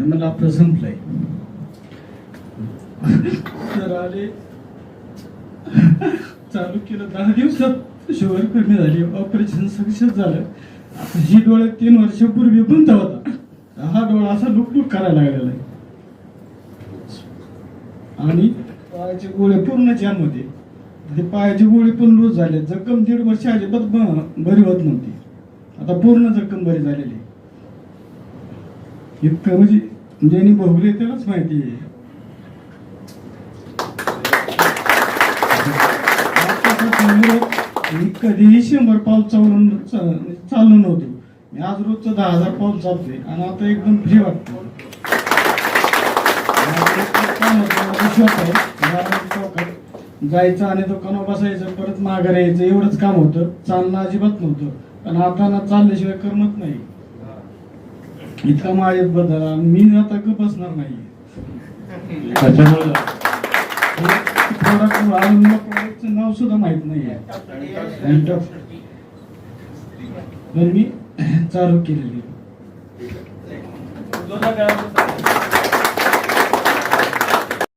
मला म्हणलं आपलं संपलंय. तर आले. चालू केलं दहा दिवसात. शुगर कमी झाली. ऑपरेशन सक्सेस झालं. आता ही डोळे तीन वर्षापूर्वी बंद होता. हा डोळा असा लुकलुक करायला लागलेला आहे. आणि पायाचे गोळे पूर्ण ज्यामध्ये ते पायाची गोळी पण लूज झाले. जखम दीड वर्ष अजिबात ब- बरी होत नव्हती. आता पूर्ण जखम बरी झालेली आहे. इतकं म्हणजे ज्यांनी भोगले त्यालाच माहिती आहे. मी कधीही शंभर पाऊल चालून म्हणजे चाललो नव्हतो. मी आज रोजचं दहा हजार पाऊल चालतोय आणि आता एकदम फ्री वाटतं जायचं आणि दुकानावर बसायचं परत माघार यायचं एवढंच काम होतं. चालणं अजिबात नव्हतं. पण आता ना चालल्याशिवाय करमत नाही. इथं माळेत बदल आणि मी आता गप बसणार नाही. त्याच्यामुळे प्रोडक्ट अजून प्रोडक्टचं नाव सुद्धा माहीत नाहीये पण मी चालू केलेली.